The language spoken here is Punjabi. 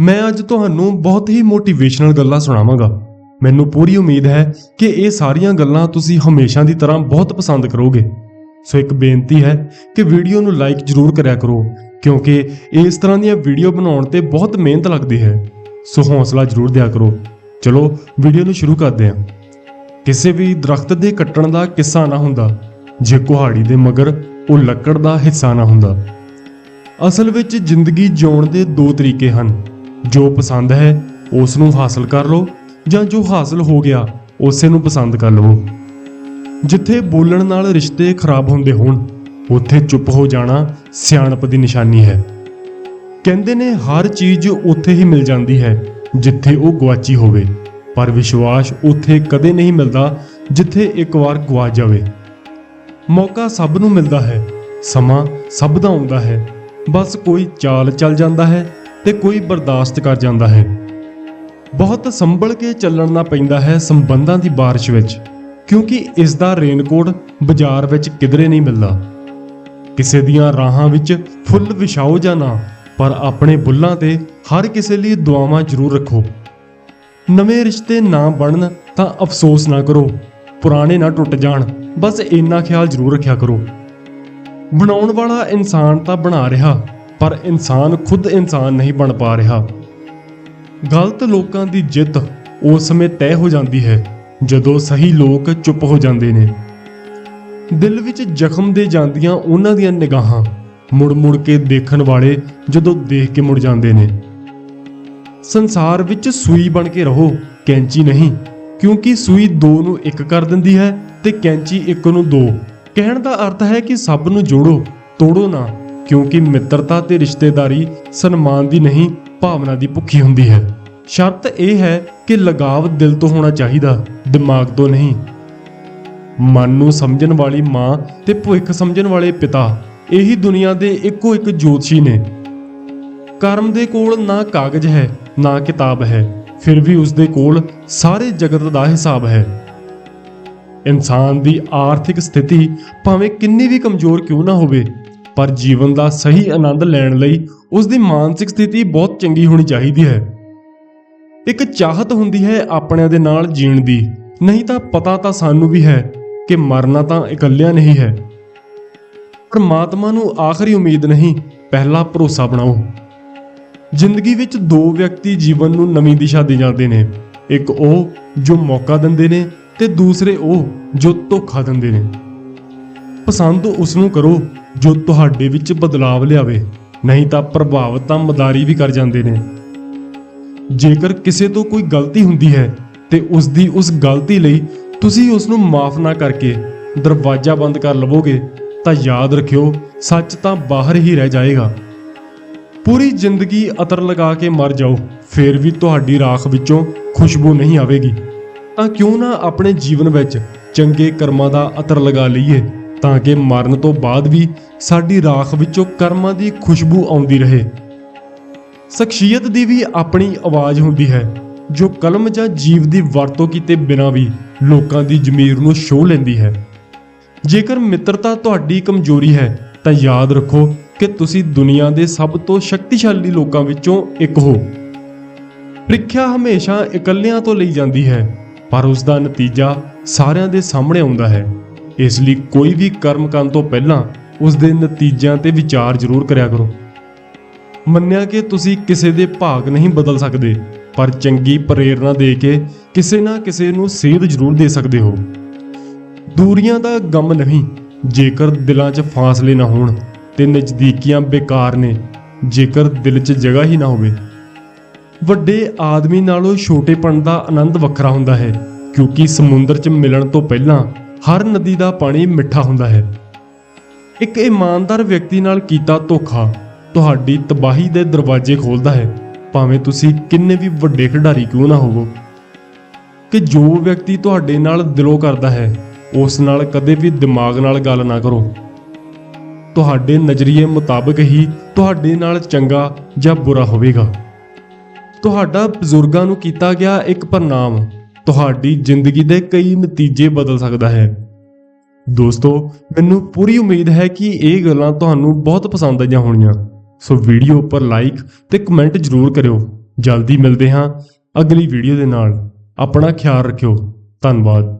ਮੈਂ ਅੱਜ ਤੁਹਾਨੂੰ ਬਹੁਤ ਹੀ ਮੋਟੀਵੇਸ਼ਨਲ ਗੱਲਾਂ ਸੁਣਾਵਾਂਗਾ। ਮੈਨੂੰ ਪੂਰੀ ਉਮੀਦ ਹੈ ਕਿ ਇਹ ਸਾਰੀਆਂ ਗੱਲਾਂ ਤੁਸੀਂ ਹਮੇਸ਼ਾ ਦੀ ਤਰ੍ਹਾਂ ਬਹੁਤ ਪਸੰਦ ਕਰੋਗੇ। ਸੋ ਇੱਕ ਬੇਨਤੀ ਹੈ ਕਿ ਵੀਡੀਓ ਨੂੰ ਲਾਈਕ ਜ਼ਰੂਰ ਕਰਿਆ ਕਰੋ, ਕਿਉਂਕਿ ਇਸ ਤਰ੍ਹਾਂ ਦੀਆਂ ਵੀਡੀਓ ਬਣਾਉਣ ਤੇ ਬਹੁਤ ਮਿਹਨਤ ਲੱਗਦੀ ਹੈ। ਸੋ ਹੌਸਲਾ ਜ਼ਰੂਰ ਦਿਆ ਕਰੋ। ਚਲੋ, ਵੀਡੀਓ ਨੂੰ ਸ਼ੁਰੂ ਕਰਦੇ ਹਾਂ। ਕਿਸੇ ਵੀ ਦਰਖਤ ਦੇ ਕੱਟਣ ਦਾ ਕਿੱਸਾ ਨਾ ਹੁੰਦਾ, ਜੇ ਕੁਹਾੜੀ ਦੇ ਮਗਰ ਉਹ ਲੱਕੜ ਦਾ ਹਿੱਸਾ ਨਾ ਹੁੰਦਾ। ਅਸਲ ਵਿੱਚ ਜ਼ਿੰਦਗੀ ਜਿਉਣ ਦੇ ਦੋ ਤਰੀਕੇ ਹਨ। ਜੋ ਪਸੰਦ ਹੈ ਉਸ ਨੂੰ ਹਾਸਲ ਕਰ ਲਓ ਜਾਂ ਜੋ ਹਾਸਲ ਹੋ ਗਿਆ, ਉਸੇ ਨੂੰ ਪਸੰਦ ਕਰ ਲਵੋ। ਜਿੱਥੇ ਬੋਲਣ ਨਾਲ ਰਿਸ਼ਤੇ ਖਰਾਬ ਹੁੰਦੇ ਹੋਣ, ਉੱਥੇ ਚੁੱਪ ਹੋ ਜਾਣਾ ਸਿਆਣਪ ਦੀ ਨਿਸ਼ਾਨੀ ਹੈ। ਕਹਿੰਦੇ ਨੇ ਹਰ ਚੀਜ਼ ਉੱਥੇ ਹੀ ਮਿਲ ਜਾਂਦੀ ਹੈ, ਜਿੱਥੇ ਉਹ ਗਵਾਚੀ ਹੋਵੇ, ਪਰ ਵਿਸ਼ਵਾਸ ਉੱਥੇ ਕਦੇ ਨਹੀਂ ਮਿਲਦਾ, ਜਿੱਥੇ ਇੱਕ ਵਾਰ ਗਵਾ ਜਾਵੇ। ਮੌਕਾ ਸਭ ਨੂੰ ਮਿਲਦਾ ਹੈ, ਸਮਾਂ ਸਭ ਦਾ ਆਉਂਦਾ ਹੈ, ਬਸ ਕੋਈ ਚਾਲ ਚੱਲ ਜਾਂਦਾ ਹੈ ਤੇ ਕੋਈ ਬਰਦਾਸ਼ਤ ਕਰ ਜਾਂਦਾ ਹੈ। ਬਹੁਤ ਸੰਭਲ ਕੇ ਚੱਲਣਾ ਪੈਂਦਾ ਹੈ ਸੰਬੰਧਾਂ ਦੀ ਬਾਰਿਸ਼ ਵਿੱਚ, ਕਿਉਂਕਿ ਇਸ ਦਾ ਰੇਨਕੋਟ ਬਾਜ਼ਾਰ ਵਿੱਚ ਕਿਧਰੇ ਨਹੀਂ ਮਿਲਦਾ। ਕਿਸੇ ਦੀਆਂ ਰਾਹਾਂ ਵਿੱਚ ਫੁੱਲ ਵਿਛਾਓ ਜਾਂ ਨਾ, ਪਰ ਆਪਣੇ ਬੁੱਲਾਂ ਤੇ ਹਰ ਕਿਸੇ ਲਈ ਦੁਆਵਾਂ ਜ਼ਰੂਰ ਰੱਖੋ। ਨਵੇਂ ਰਿਸ਼ਤੇ ਨਾ ਬਣਨ ਤਾਂ ਅਫਸੋਸ ਨਾ ਕਰੋ, ਪੁਰਾਣੇ ਨਾ ਟੁੱਟ ਜਾਣ, ਬਸ ਇੰਨਾ ਖਿਆਲ ਜ਼ਰੂਰ ਰੱਖਿਆ ਕਰੋ। ਬਣਾਉਣ ਵਾਲਾ ਇਨਸਾਨ ਤਾਂ ਬਣਾ ਰਿਹਾ ਪਰ ਇਨਸਾਨ ਖੁਦ ਇਨਸਾਨ ਨਹੀਂ ਬਣ ਪਾ ਰਿਹਾ। ਗਲਤ ਲੋਕਾਂ ਦੀ ਜਿੱਤ ਉਸ ਸਮੇਂ ਤੈਅ ਹੋ ਜਾਂਦੀ ਹੈ, ਜਦੋਂ ਸਹੀ ਲੋਕ ਚੁੱਪ ਹੋ ਜਾਂਦੇ ਨੇ। ਦਿਲ ਵਿੱਚ ਜ਼ਖਮ ਦੇ ਜਾਂਦੀਆਂ ਉਹਨਾਂ ਦੀਆਂ ਨਿਗਾਹਾਂ ਮੁੜ-ਮੁੜ ਕੇ ਦੇਖਣ ਵਾਲੇ ਜਦੋਂ ਦੇਖ ਕੇ ਮੁੜ ਜਾਂਦੇ ਨੇ। ਸੰਸਾਰ ਵਿੱਚ ਸੂਈ ਬਣ ਕੇ ਰਹੋ, ਕੈਂਚੀ ਨਹੀਂ, ਕਿਉਂਕਿ ਸੂਈ ਦੋ ਨੂੰ ਇੱਕ ਕਰ ਦਿੰਦੀ ਹੈ ਤੇ ਕੈਂਚੀ ਇੱਕ ਨੂੰ ਦੋ। ਕਹਿਣ ਦਾ ਅਰਥ ਹੈ ਕਿ ਸਭ ਨੂੰ ਜੋੜੋ, ਤੋੜੋ ਨਾ। ਕਿਉਂਕਿ ਮਿੱਤਰਤਾ ਤੇ ਰਿਸ਼ਤੇਦਾਰੀ ਸਨਮਾਨ ਦੀ ਨਹੀਂ, ਭਾਵਨਾ ਦੀ ਭੁੱਖੀ ਹੁੰਦੀ ਹੈ। ਸ਼ਰਤ ਇਹ ਹੈ ਕਿ ਲਗਾਵ ਦਿਲ ਤੋਂ ਹੋਣਾ ਚਾਹੀਦਾ, ਦਿਮਾਗ ਤੋਂ ਨਹੀਂ। ਮਨ ਨੂੰ ਸਮਝਣ ਵਾਲੀ ਮਾਂ ਤੇ ਭੁੱਖ ਸਮਝਣ ਵਾਲੇ ਪਿਤਾ, ਇਹੀ ਦੁਨੀਆ ਦੇ ਇੱਕੋ ਇੱਕ ਜੋਤਸ਼ੀ ਨੇ। ਕਰਮ ਦੇ ਕੋਲ ਨਾ ਕਾਗਜ਼ ਹੈ, ਨਾ ਕਿਤਾਬ ਹੈ, ਫਿਰ ਵੀ ਉਸ ਦੇ ਕੋਲ ਸਾਰੇ ਜਗਤ ਦਾ ਹਿਸਾਬ ਹੈ। ਇਨਸਾਨ ਦੀ ਆਰਥਿਕ ਸਥਿਤੀ ਭਾਵੇਂ ਕਿੰਨੀ ਵੀ ਕਮਜ਼ੋਰ ਕਿਉਂ ਨਾ ਹੋਵੇ ਪਰ ਜੀਵਨ ਦਾ ਸਹੀ ਆਨੰਦ ਲੈਣ ਲਈ ਉਸ ਦੀ ਮਾਨਸਿਕ ਸਥਿਤੀ ਬਹੁਤ ਚੰਗੀ ਹੋਣੀ ਚਾਹੀਦੀ ਹੈ। ਇੱਕ ਚਾਹਤ ਹੁੰਦੀ ਹੈ ਆਪਣਿਆਂ ਦੇ ਨਾਲ ਜੀਣ ਦੀ। ਨਹੀਂ ਤਾਂ ਪਤਾ ਤਾਂ ਸਾਨੂੰ ਵੀ ਹੈ ਕਿ ਮਰਨਾ ਤਾਂ ਇਕੱਲਿਆਂ ਨਹੀਂ ਹੈ। ਪਰਮਾਤਮਾ ਨੂੰ ਆਖਰੀ ਉਮੀਦ ਨਹੀਂ, ਪਹਿਲਾ ਭਰੋਸਾ ਬਣਾਓ। ਜ਼ਿੰਦਗੀ ਵਿੱਚ ਦੋ ਵਿਅਕਤੀ ਜੀਵਨ ਨੂੰ ਨਵੀਂ ਦਿਸ਼ਾ ਦੇ ਜਾਂਦੇ ਨੇ। ਇੱਕ ਉਹ ਜੋ ਮੌਕਾ ਦਿੰਦੇ ਨੇ ਤੇ ਦੂਸਰੇ ਉਹ ਜੋ ਧੋਖਾ ਦਿੰਦੇ ਨੇ। ਪਸੰਦ ਉਸ ਨੂੰ ਕਰੋ ਜੋ ਤੁਹਾਡੇ ਵਿੱਚ ਬਦਲਾਵ ਲਿਆਵੇ, ਨਹੀਂ ਤਾਂ ਪ੍ਰਭਾਵਿਤ ਤਾਂ ਮਦਾਰੀ ਵੀ ਕਰ ਜਾਂਦੇ ਨੇ। ਜੇਕਰ ਕਿਸੇ ਤੋਂ ਕੋਈ ਗਲਤੀ ਹੁੰਦੀ ਹੈ, ਤੇ ਉਸ ਦੀ ਉਸ ਗਲਤੀ ਲਈ ਤੁਸੀਂ ਉਸ ਨੂੰ ਮਾਫ ਨਾ ਕਰਕੇ ਦਰਵਾਜ਼ਾ ਬੰਦ ਕਰ ਲਵੋਗੇ, ਤਾਂ ਯਾਦ ਰੱਖਿਓ, ਸੱਚ ਤਾਂ ਬਾਹਰ ਹੀ ਰਹਿ ਜਾਏਗਾ। ਪੂਰੀ ਜ਼ਿੰਦਗੀ ਅਤਰ ਲਗਾ ਕੇ ਮਰ ਜਾਓ, ਫੇਰ ਵੀ ਤੁਹਾਡੀ ਰਾਖ ਵਿੱਚੋਂ ਖੁਸ਼ਬੂ ਨਹੀਂ ਆਵੇਗੀ। ਤਾਂ ਕਿਉਂ ਨਾ ਆਪਣੇ ਜੀਵਨ ਵਿੱਚ ਚੰਗੇ ਕਰਮਾਂ ਦਾ ਅਤਰ ਲਗਾ ਲਈਏ। ਤਾਂ ਕਿ ਮਰਨ ਤੋਂ ਬਾਅਦ ਵੀ ਸਾਡੀ ਰਾਖ ਵਿੱਚੋਂ ਕਰਮਾਂ ਦੀ ਖੁਸ਼ਬੂ ਆਉਂਦੀ ਰਹੇ। ਸ਼ਖਸੀਅਤ ਦੀ ਵੀ ਆਪਣੀ ਆਵਾਜ਼ ਹੁੰਦੀ ਹੈ, ਜੋ ਕਲਮ ਜਾਂ ਜੀਵ ਦੀ ਵਰਤੋਂ ਕੀਤੇ ਬਿਨਾਂ ਵੀ ਲੋਕਾਂ ਦੀ ਜ਼ਮੀਰ ਨੂੰ ਛੋਹ ਲੈਂਦੀ ਹੈ। ਜੇਕਰ ਮਿੱਤਰਤਾ ਤੁਹਾਡੀ ਕਮਜ਼ੋਰੀ ਹੈ, ਤਾਂ ਯਾਦ ਰੱਖੋ ਕਿ ਤੁਸੀਂ ਦੁਨੀਆ ਦੇ ਸਭ ਤੋਂ ਸ਼ਕਤੀਸ਼ਾਲੀ ਲੋਕਾਂ ਵਿੱਚੋਂ ਇੱਕ ਹੋ। ਪ੍ਰੀਖਿਆ ਹਮੇਸ਼ਾ ਇਕੱਲਿਆਂ ਤੋਂ ਲਈ ਜਾਂਦੀ ਹੈ, ਪਰ ਉਸ ਦਾ ਨਤੀਜਾ ਸਾਰਿਆਂ ਦੇ ਸਾਹਮਣੇ ਆਉਂਦਾ ਹੈ। ਇਸ ਲਈ ਕੋਈ ਵੀ ਕਰਮ ਕਰਨ ਤੋਂ ਪਹਿਲਾਂ ਉਸ ਦੇ ਨਤੀਜਿਆਂ ਤੇ ਵਿਚਾਰ ਜ਼ਰੂਰ ਕਰਿਆ ਕਰੋ। ਮੰਨਿਆ ਕਿ ਤੁਸੀਂ ਕਿਸੇ ਦੇ ਭਾਗ ਨਹੀਂ ਬਦਲ ਸਕਦੇ, ਪਰ ਚੰਗੀ ਪ੍ਰੇਰਣਾ ਦੇ ਕੇ ਕਿਸੇ ਨਾ ਕਿਸੇ ਨੂੰ ਸੇਧ ਜ਼ਰੂਰ ਦੇ ਸਕਦੇ ਹੋ। ਦੂਰੀਆਂ ਦਾ ਗਮ ਨਹੀਂ, ਜੇਕਰ ਦਿਲਾਂ 'ਚ ਫਾਸਲੇ ਨਾ ਹੋਣ ਤੇ ਨਜ਼ਦੀਕੀਆਂ ਬੇਕਾਰ ਨੇ, ਜੇਕਰ ਦਿਲ 'ਚ ਜਗ੍ਹਾ ਹੀ ਨਾ ਹੋਵੇ। ਵੱਡੇ ਆਦਮੀ ਨਾਲੋਂ ਛੋਟੇਪਣ ਦਾ ਆਨੰਦ ਵੱਖਰਾ ਹੁੰਦਾ ਹੈ, ਕਿਉਂਕਿ ਸਮੁੰਦਰ 'ਚ ਮਿਲਣ ਤੋਂ ਪਹਿਲਾਂ ਹਰ ਨਦੀ ਦਾ ਪਾਣੀ ਮਿੱਠਾ ਹੁੰਦਾ ਹੈ। ਇੱਕ ਇਮਾਨਦਾਰ ਵਿਅਕਤੀ ਨਾਲ ਕੀਤਾ ਧੋਖਾ ਤੁਹਾਡੀ ਤਬਾਹੀ ਦੇ ਦਰਵਾਜ਼ੇ ਖੋਲਦਾ ਹੈ। ਭਾਵੇਂ ਤੁਸੀਂ ਕਿੰਨੇ ਵੀ ਵੱਡੇ ਖਿਡਾਰੀ ਕਿਉਂ ਨਾ ਹੋਵੋ। ਕਿ ਜੋ ਵਿਅਕਤੀ ਤੁਹਾਡੇ ਨਾਲ ਦਿਲੋਂ ਕਰਦਾ ਹੈ, ਉਸ ਨਾਲ ਕਦੇ ਵੀ ਦਿਮਾਗ ਨਾਲ ਗੱਲ ਨਾ ਕਰੋ। ਤੁਹਾਡੇ ਨਜ਼ਰੀਏ ਮੁਤਾਬਕ ਹੀ ਤੁਹਾਡੇ ਨਾਲ ਚੰਗਾ ਜਾਂ ਬੁਰਾ ਹੋਵੇਗਾ। ਤੁਹਾਡਾ ਬਜ਼ੁਰਗਾਂ ਨੂੰ ਕੀਤਾ ਗਿਆ ਇੱਕ ਪ੍ਰਣਾਮ ਤੁਹਾਡੀ ਜ਼ਿੰਦਗੀ ਦੇ ਕਈ ਨਤੀਜੇ ਬਦਲ ਸਕਦਾ ਹੈ। ਦੋਸਤੋ, ਮੈਨੂੰ ਪੂਰੀ ਉਮੀਦ ਹੈ ਕਿ ਇਹ ਗੱਲਾਂ ਤੁਹਾਨੂੰ ਬਹੁਤ ਪਸੰਦ ਆਈਆਂ ਹੋਣੀਆਂ। ਸੋ ਵੀਡੀਓ ਉੱਪਰ ਲਾਈਕ ਤੇ ਕਮੈਂਟ ਜ਼ਰੂਰ ਕਰਿਓ। ਜਲਦੀ ਮਿਲਦੇ ਹਾਂ ਅਗਲੀ ਵੀਡੀਓ ਦੇ ਨਾਲ। ਆਪਣਾ ਖਿਆਲ ਰੱਖਿਓ। ਧੰਨਵਾਦ।